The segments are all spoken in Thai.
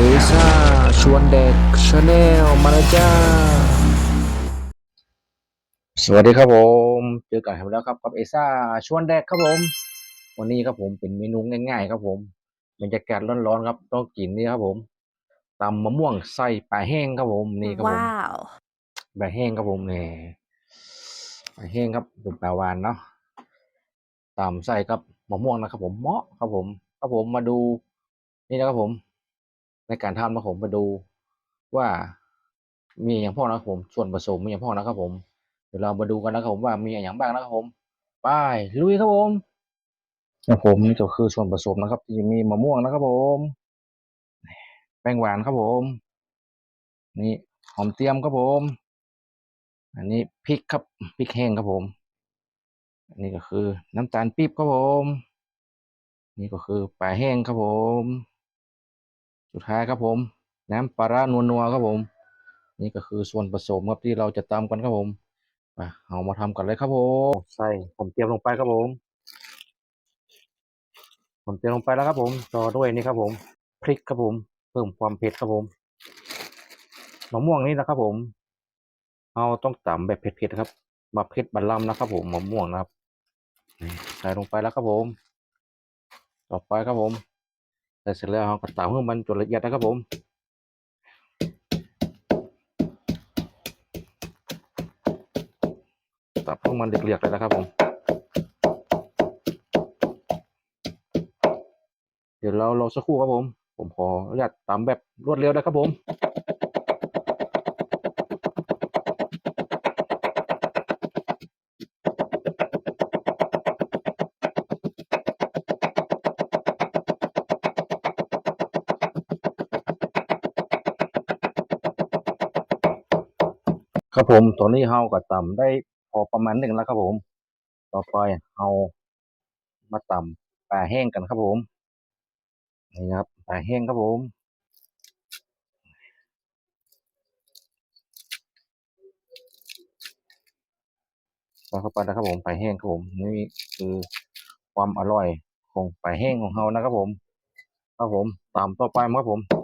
เอซ่าชวนเด็กชาแนลมาแล้วจ้า สวัสดีครับผม เจอกันอีกแล้วครับกับเอซ่าชวนเด็กครับผม วันนี้ครับผมเป็นเมนูง่ายๆครับผมบรรยากาศร้อนๆครับต้องกินนี่ครับผมตำมะม่วงใส่ปลาแห้งครับผมนี่ครับผมว้าวปลาแห้งครับผมนี่ปลาแห้งครับเป็นปลาหวานเนาะตำใส่กับมะม่วงนะครับผมเหมาะครับผมครับผมมาดูนี่นะครับผม ในการทำนะครับผมมาดูว่ามีอย่างพ่อนะครับผม ส่วนผสมมีอย่างพ่อนะครับผม เดี๋ยวเรามาดูกันนะครับผมว่ามีอย่างบ้างนะครับผมไปลุยครับผมนะผมนี่ก็คือส่วนผสมนะครับที่มีมะม่วงนะครับผม แป้งหวานครับผม นี่หอมเทียมครับผม อันนี้พริกครับพริกแห้งครับผม อันนี้ก็คือน้ำตาลปี๊บครับผม นี่ก็คือปลาแห้งครับผม สุดท้ายครับผม น้ำปลาร้านัวๆครับผม นี่ก็คือส่วนผสมครับที่เราจะตำกันครับผมไปเอามาทำกันเลยครับผมใส่ผมเตรียมลงไปครับผม ผมเตรียมลงไปแล้วครับผมต่อด้วยนี่ครับผมพริกครับผม เพิ่มความเผ็ดครับผมมะม่วงนี่นะครับผมเราต้องตำแบบเผ็ดๆครับมาเผ็ดบัลลัมนะครับผมมะม่วงนะครับใส่ลงไปแล้วครับผม ต่อไปครับผม แต่เสร็จแล้วเราก็ตำให้มันจนละเอียดนะครับผมตับให้มันเรียกๆเลยนะครับผม เดี๋ยวเรารอสักครู่ครับผม ผมขออนุญาตตามแบบรวดเร็วนะครับผม ผมตอนนี้เฮาก็ตำได้พอประมาณหนึ่งแล้วครับผม ต่อไปเฮามาตำปลาแห้งกันครับผม นี่ครับปลาแห้งครับผมใส่เข้าไปนะครับผมปลาแห้งครับผม นี่คือความอร่อยของปลาแห้งของเฮานะครับผม ครับผมตามต่อไปครับผม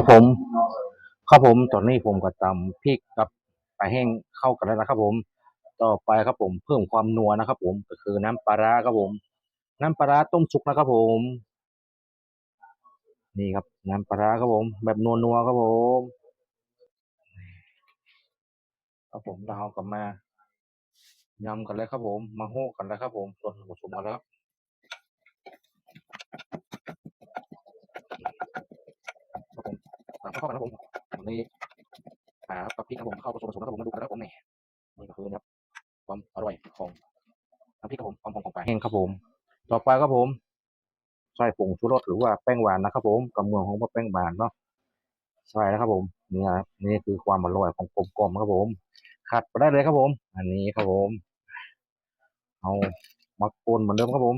ครับผม ครับผมตอนนี้ผมก็ตำพริกกับปลาแห้งเข้ากันแล้วนะครับผม ต่อไปครับผมเพิ่มความนัวนะครับ ผมก็คือน้ำปลาร้าครับผม น้ำปลาร้าต้มสุกนะครับผม นี่ครับ น้ำปลาร้าครับผม แบบนัวๆครับผมครับผมเรากลับมายำกันเลยครับผม มาโห่กันแล้วครับผมส่วนผสมกันแล้วครับครับผมตาม เข้ากันนะครับผมวันนี้หากับพริกครับผมเข้าผสมผสมครับผมมาดูกันะครับผมนี่นี่ก็คือนะครับความอร่อยของน้ำพริกครับผมความหอมของปลาแห้งครับผม ต่อไปครับผมใส่ผงชูรสหรือว่าแป้งหวานนะครับผมกับเมืองของแป้งหวานเนาะใส่นะครับผมนี่ครับนี่คือความอร่อยของกลมกล่อมครับผมขัดไปได้เลยครับผม อันนี้ครับผม เอามาโกนเหมือนเดิมครับผม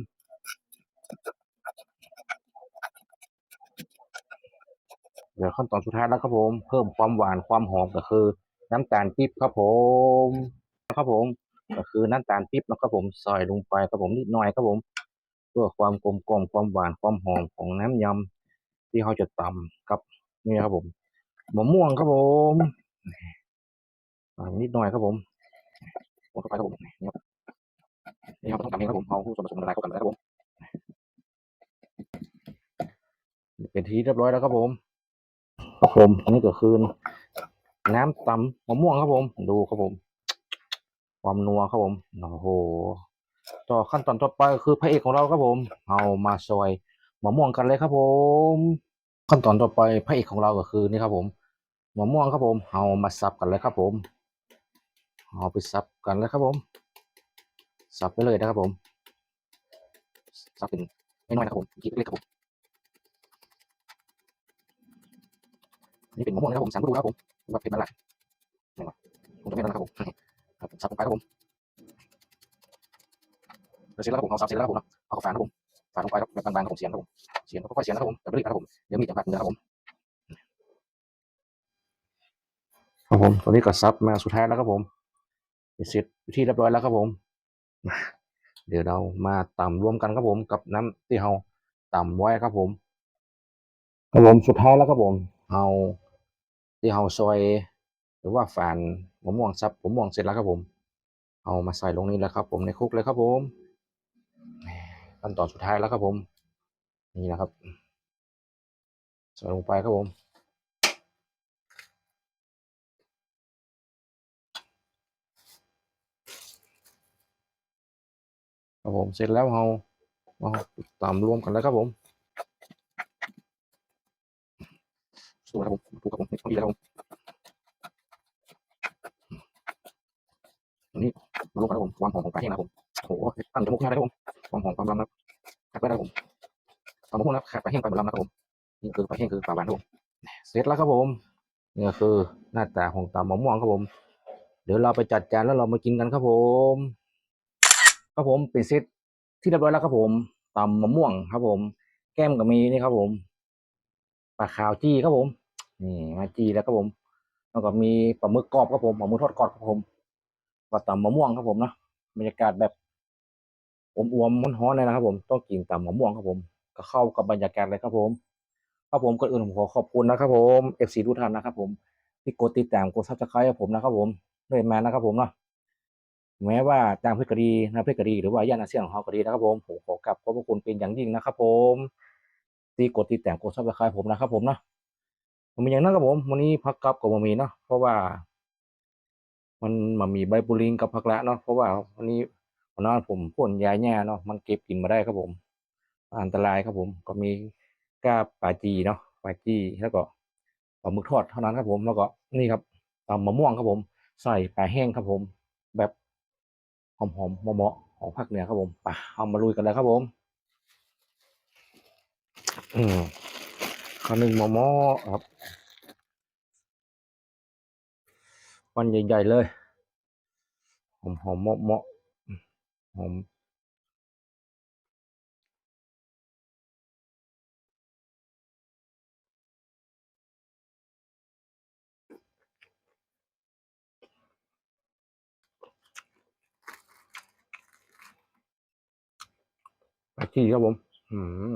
เดี๋ยวขั้นตอนสุดท้ายแล้วครับผม เพิ่มความหวานความหอมก็คือ น้ำตาลปี๊บครับผมครับผม ก็คือน้ำตาลปี๊บนะครับผมใส่ลงไปครับผมนิดหน่อยครับผมเพื่อความกลมกล่อมความหวานความหอมของน้ำยำที่เขาจะตำกับนี่ครับผมมะม่วงครับผมนิดหน่อยครับผมลงไปครับผมนี่ครับนี่ครับต้องทำเองครับผมเอาส่วนผสมละลายเข้ากันเลยครับผมเป็นทีเรียบร้อยแล้วครับผม ครับผมอันนี้ก็คือน้ำตำมะม่วงครับผม ดูครับผม ความนัวครับผมโอ้โหต่อขั้นตอนต่อไปคือพระเอกของเราครับผม เอามาซอยมะม่วงกันเลยครับผม ขั้นตอนต่อไปพระเอกของเราก็คือนี่ครับผมมะม่วงครับผม เอามาสับกันเลยครับผม เอาไปสับกันเลยครับผม สับไปเลยนะครับผม สับเป็นน้อยนะครับผมคิดเล็กครับผม นี่เป็นมะม่วงนะครับผมสามฤดูครับผมแบบเป็นอะไรนี่ครับผมจะไม่นะครับผมครับสับลงไปครับผมเสร็จแล้วครับผมเอาสับเสร็จแล้วครับผมเอาฝานครับผมฝานลงไปครับแบบบางๆครับผมเสียนครับผมเสียนค่อยๆเสียนนะครับผมแต่ไม่รีบนะครับผมเดี๋ยวมีดจะบาดมือครับผมครับผมตอนนี้ก็ซับมาสุดท้ายแล้วครับผมเสร็จพิธีเรียบร้อยแล้วครับผมมาเดี๋ยวเรามาตำรวมกันครับผมกับน้ำที่เราตำไว้ครับผมครับผมสุดท้ายแล้วครับผมเอา ที่เราซอยหรือว่าฝานมะม่วงซับมะม่วงเสร็จแล้วครับผม เอามาใส่ลงนี้แล้วครับ ผมในคุกเลยครับผมขั้นตอนสุดท้ายแล้วครับผม นี่นะครับใส่ลงไปครับผมครับผมเสร็จแล้วเราเอาตามรวมกันแล้วครับผม สู้ครับผมถูกครับผมนี่แล้วครับผมอันนี้มาลงกันครับผมความหอมของปลาแห้งนะครับผมโอ้โหตั้งจมูกง่ายเลยครับผมความหอมความลำนะครับขาดได้ครับผมตามมะม่วงนะครับขาดปลาแห้งไปหมดลำนะครับผมนี่คือปลาแห้งคือปลาหวานครับผมเสร็จแล้วครับผมนี่คือหน้าตาของตำมะม่วงครับผม เดี๋ยวเราไปจัดจานแล้วเรามากินกันครับผมครับผมเป็นเซตที่เรียบร้อยแล้วครับผมตำมะม่วงครับผม แก้มก็มีนี่ครับผมปลาขาวจี้ครับผม นี่มาจีแล้วครับผมแล้วก็มีปลาหมึกกรอบครับผมปลาหมึกทอดกรอบครับผมก็ตำมะม่วงครับผมเนาะบรรยากาศแบบอมๆมันฮ้อนๆเลยนะครับผมต้องกินตำมะม่วงครับผม ก็เข้ากับบรรยากาศเลยครับผมครับผมก่อนอื่นผมขอขอบคุณนะครับผม FC ทุกท่านนะครับผมที่กดติดตามกดซับสไครต์ผมนะครับผมด้วยมานะครับผมเนาะแม้ว่าตางเพศก็ดีนะเพศก็ดีหรือว่าย่านอาเซียนของเราก็ดีนะครับผมผมขอกลับขอบพระคุณเป็นอย่างยิ่งนะครับผมที่กดติดตามกดซับสไครต์ผมนะครับผมเนาะ มันมีอย่างนั้นครับผมวันนี้พักกับกับมันมีเนาะเพราะว่า มันมันมีใบบุริงกับผักละเนาะเพราะว่าวันนี้วันนั้นผมพ่นยาแย่เนาะมันเก็บกินมาได้ครับผม อันตรายครับผม ก็มีกาบปาจีเนาะปาจีแล้วก็ปลาหมึกทอดเท่านั้นครับผม แล้วก็นี่ครับตำมะม่วงครับผม ใส่ปลาแห้งครับผม แบบหอมๆเหมาะๆของภาคเหนือครับผมไปเอามาลุยกันเลยครับผม อืมข้าวหนึ่งหม้อๆครับ วันใหญ่ๆเลย หอมๆเหมาะๆหอมปลาจีครับผม อืม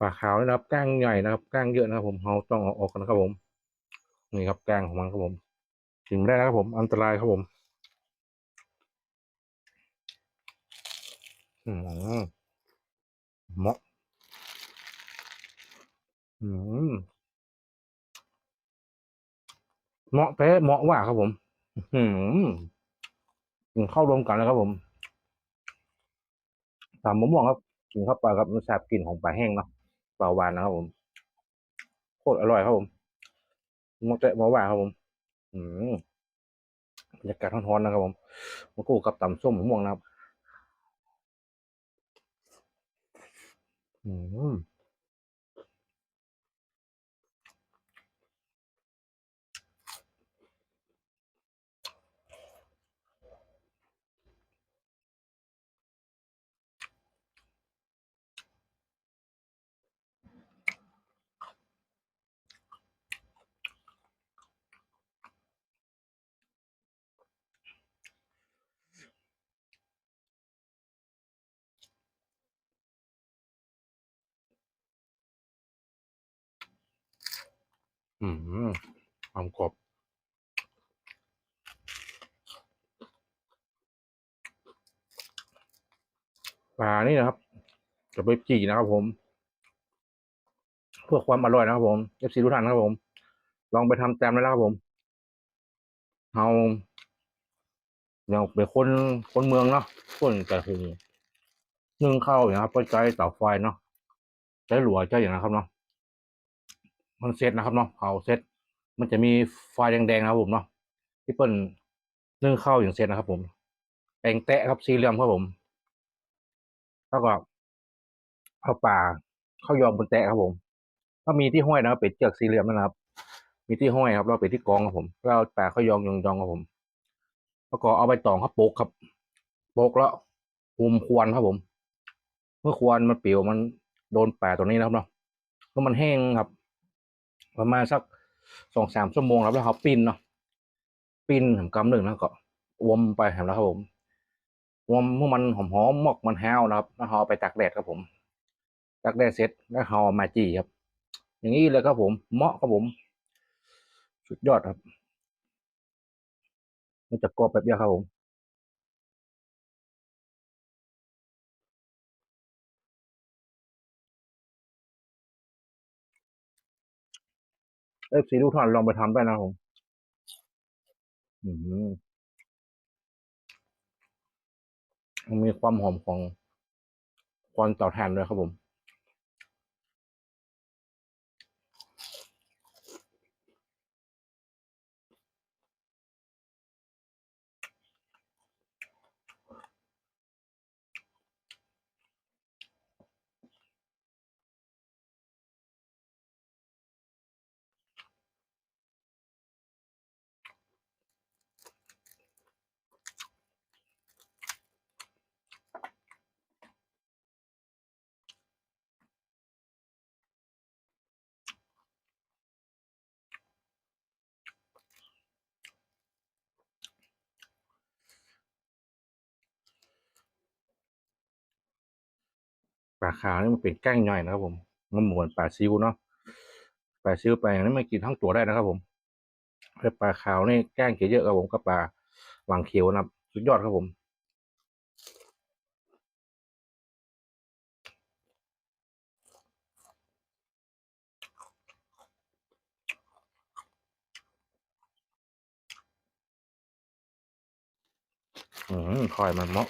ปลาขาวนะครับก้างใหญ่นะครับก้างเยอะนะครับผมเราต้องเอาออกกันนะครับผมนี่ครับก้างของมันครับผมถึงไม่ได้นะครับผมอันตรายครับผม อืมเหมาะอืมเหมาะแท้เหมาะว่าครับผม อืมเข้ารวมกันแล้วครับผมตามมม่วงครับกินเข้าไปครับมันแสบกลิ่นของปลาแห้งเนาะ ปลาหวานนะครับผมโคตรอร่อยครับผมมาะแท้เหมาะว่าครับผม อืมบรรยากาศท้อนๆนะครับผมมะกรูดกับตำส้มม่วงนะครับ อืม อืมความกรอบปลานี่นะครับจะไปจีนะครับผมเพื่อความอร่อยนะครับผมเอฟซีทุกท่านนะครับผม ลองไปทำตามได้แล้วครับผมเอาอย่างเป็นคนคนเมืองเนาะคนแต่ถึงนึ่งข้าวอย่างครับก็ใช้เตาไฟเนาะใช้หลัวใช้อย่างนะครับเนาะ มันเซตนะครับเนาะเผาเซตมันจะมีไฟแดงๆนะครับผมเนาะที่เปิ้ลนึ่งข้าวอย่างเซตนะครับ ผมแปงแตะครับสีเหลี่ยมครับผมแล้วก็ข้าวปลาข้าวยอมบนแตะครับผมก็มีที่ห้อยนะครับเป็ดเจือกสีเหลี่ยมนะครับ มีที่ห้อยครับเราเป็ดที่กองครับผมเอาปลาข้าวยองยองยองครับผม แล้วก็เอาใบตองครับโปกครับโปกแล้วหุมควรครับผม เมื่อควรมันเปียวมันโดนแปะตัวนี้นะครับเนาะแล้วมันแห้งครับ ประมาณสักสองสามชั่วโมงแล้วแล้วเขาปิ้นเนาะปิ้นถึงกำหนึ่งแล้วก็วมไปเห็นแล้วครับผมวมเมื่อมันหอมหอมหมอกมันแห้วนะครับแล้วเขาเอาไปตากแดดครับผมตากแดดเสร็จแล้วเขาเอามาจีครับ อย่างนี้เลยครับผมเหมาะครับผม สุดยอดครับมันจะกรอบแบบเดียวครับผม เอฟซีทุกท่านลองไปทำได้นะครับผมมันมีความหอมของควันเตาแทนด้วยครับผม ลาขาวนี่มันเป็นแกล้งย่อยนะครับผมมันเหมือนปลาซิวเนาะปลาซิวไปอย่างนี้มันกินทั้งตัวได้นะครับ ผมแต่ปลาขาวนี่แกล้งเกเยอะครับผมกับปลาหวังเขียวนะสุดยอดครับผมอืมคอยมันเมาะ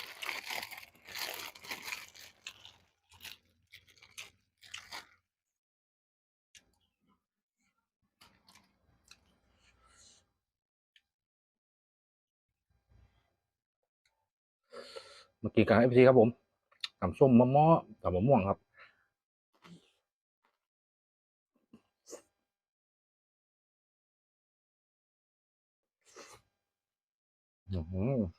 มื่อกี้กับเอฟซีครับผมตำส้มมะม่วงตำมะม่วงครับ อืม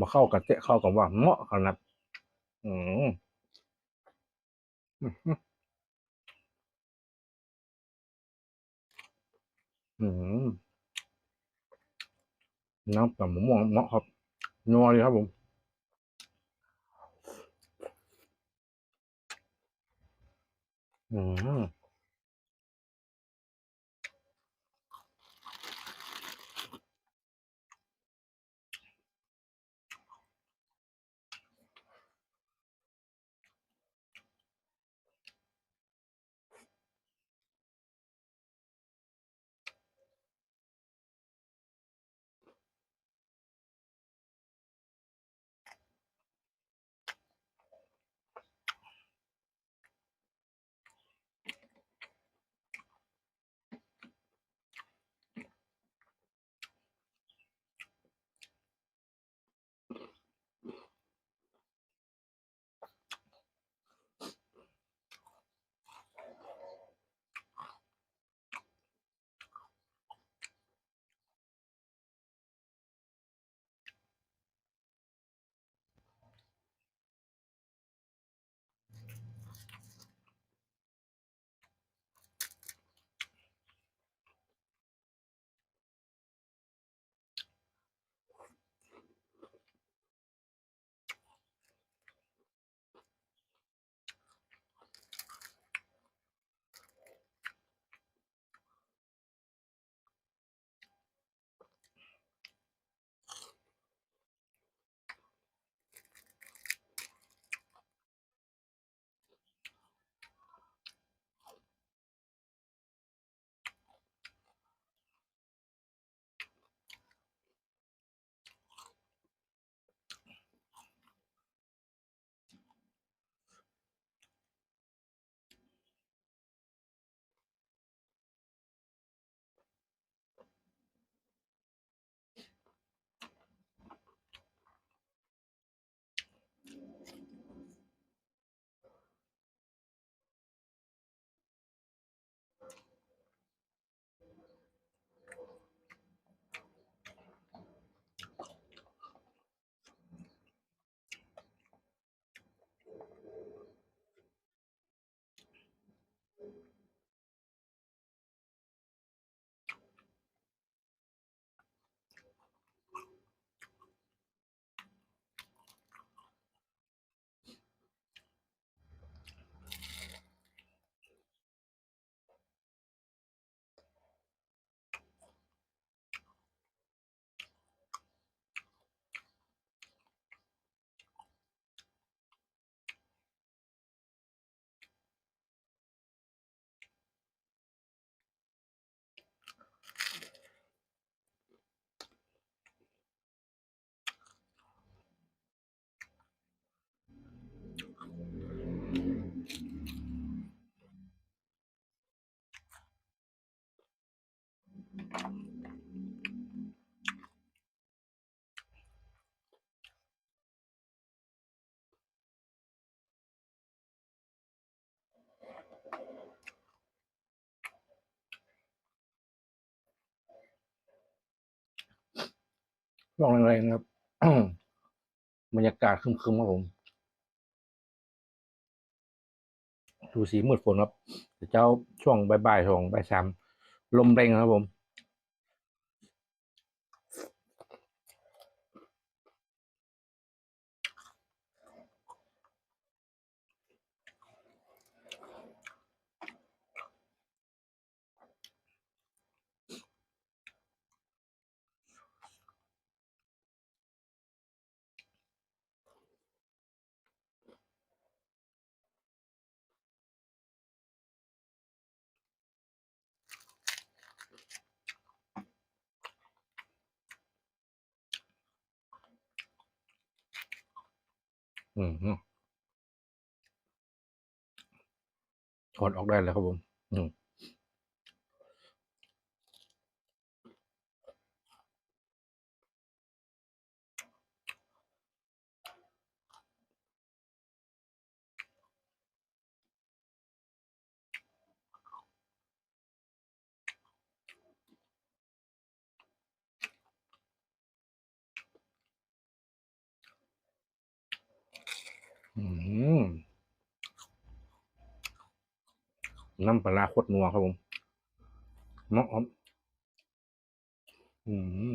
มาเข้ากันเตะเข้ากันว่าเหมาะขนาดอืมอืมน้ำตำมะม่วงเหมาะครับนัวเลยครับผมอืม ลองแรงๆครับ บรรยากาศคึมๆครับผม ดูสีมืดฝนครับเจ้าช่วงบ่ายๆช่วงบ่ายสามลมแรงครับผม อืมถอดออกได้แล้วครับผม อืม อืม น้ำปลาโคตรนัวครับผมเนาะอืม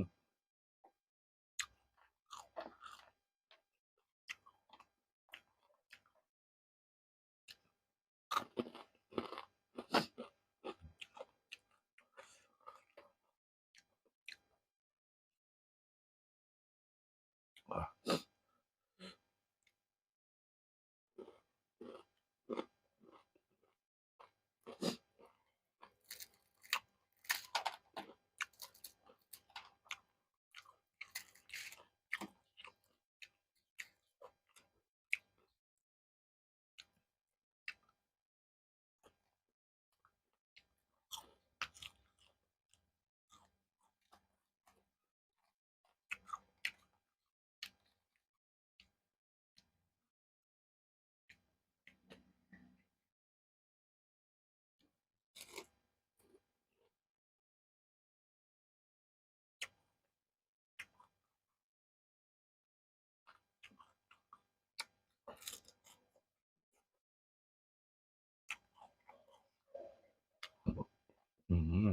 อื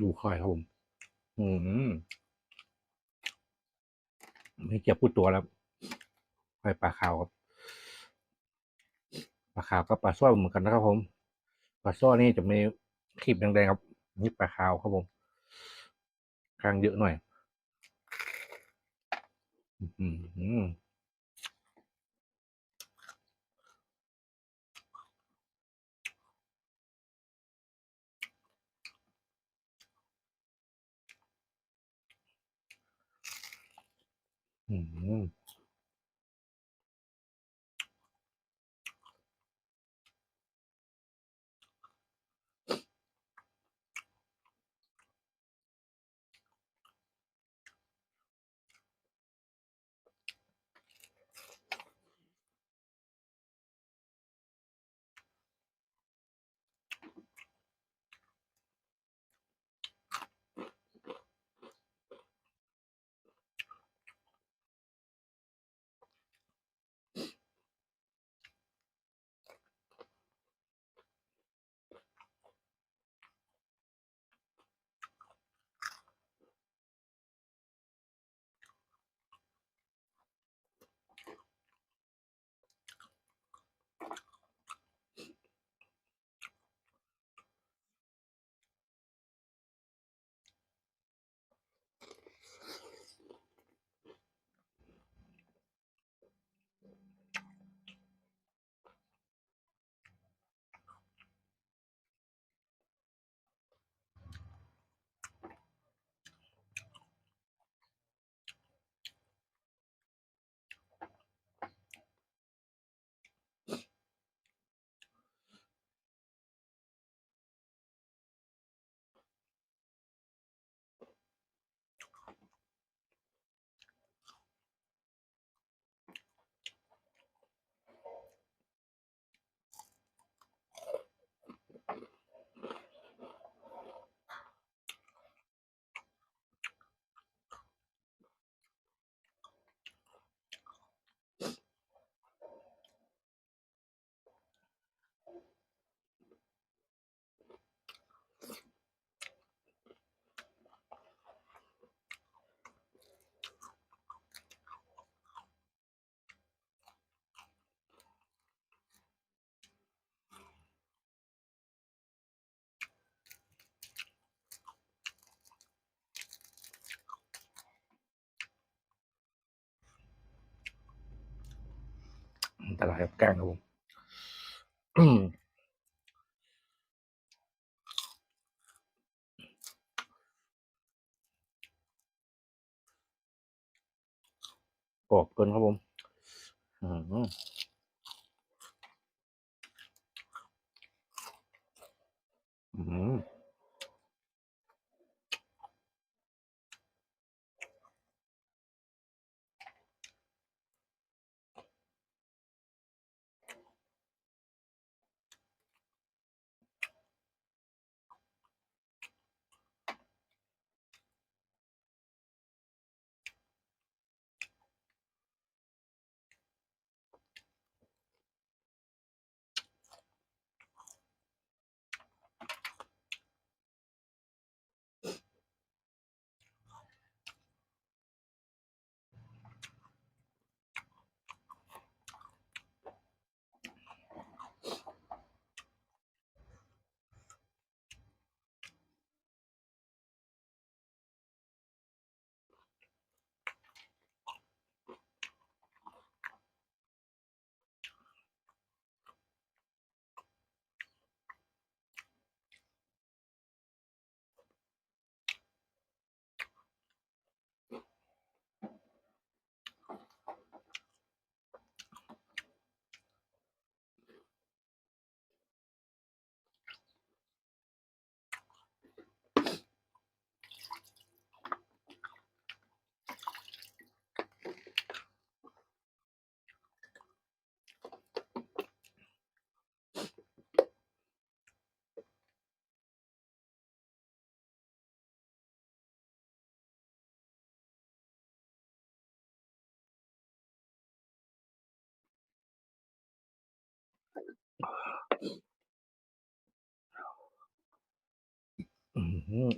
ดูค่อยครับผม อืม ไม่เกี่ยวพูดตัวแล้วค่อยปลาขาวครับปลาขาวกับปลาสร้อยเหมือนกันนะครับผมปลาสร้อยนี่จะมีครีบแดงๆครับ นี่ปลาขาวครับผมกลางเยอะหน่อย อืม อื มร่อยครับแกงครับผมกรอบเกินครับผม อืมอืม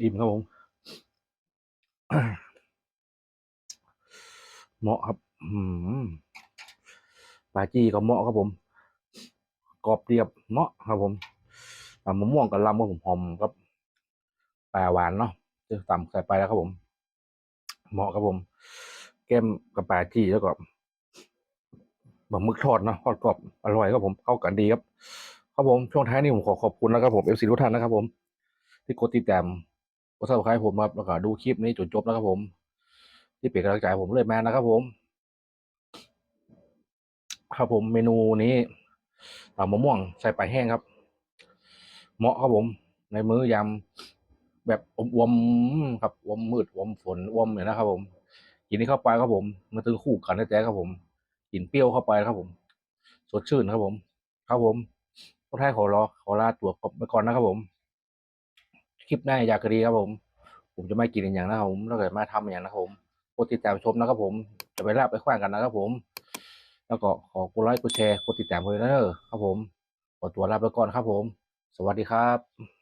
อิ่มครับผม เหมาะครับปลาจี้ก็เหมาะครับผมกรอบเรียบเหมาะครับผมตำมะม่วงกับลำครับผมหอมครับปลาหวานเนาะจะตำใส่ไปแล้วครับผม เหมาะครับผม แก้มกับปลาจี้แล้วก็ บะหมึกทอดเนาะทอดกรอบอร่อยครับผมเข้ากันดีครับครับผมช่วงท้ายนี้ผมขอขอบคุณนะครับผมเอฟซีทุกท่านนะครับ ผม ที่กดติดตามกดซับสไครต์ผมครับแล้วก็ดูคลิปนี้จนจบนะครับผม ที่เป็นกำลังใจผมเลยมานะครับผม ครับผมเมนูนี้ตำมะม่วงใส่ปลาแห้งครับ เหมาะครับผม ในมื้อยำแบบอมๆครับอมมืดอมฝนอมเนี่ยนะครับผมกินนี้เข้าไปครับผมมันถึงคู่กันแท้ๆครับผม กลิ่นเปรี้ยวเข้าไปครับผม สดชื่นครับผม ครับผมก็ท้ายขอรอขอลาตัวไปก่อนนะครับผม คลิปหน้าอยากรีครับผม ผมจะไม่กินอย่างนะครับผมแล้วเกิดมาทำอย่างนะครับผมกดติดตามชมนะครับผม จะไปลาบไปขว้างกันนะครับผม แล้วก็ขอกดไลค์กดแชร์กดติดตามเลยนะเด้อครับผมขอตัวลาไปก่อนครับผม สวัสดีครับ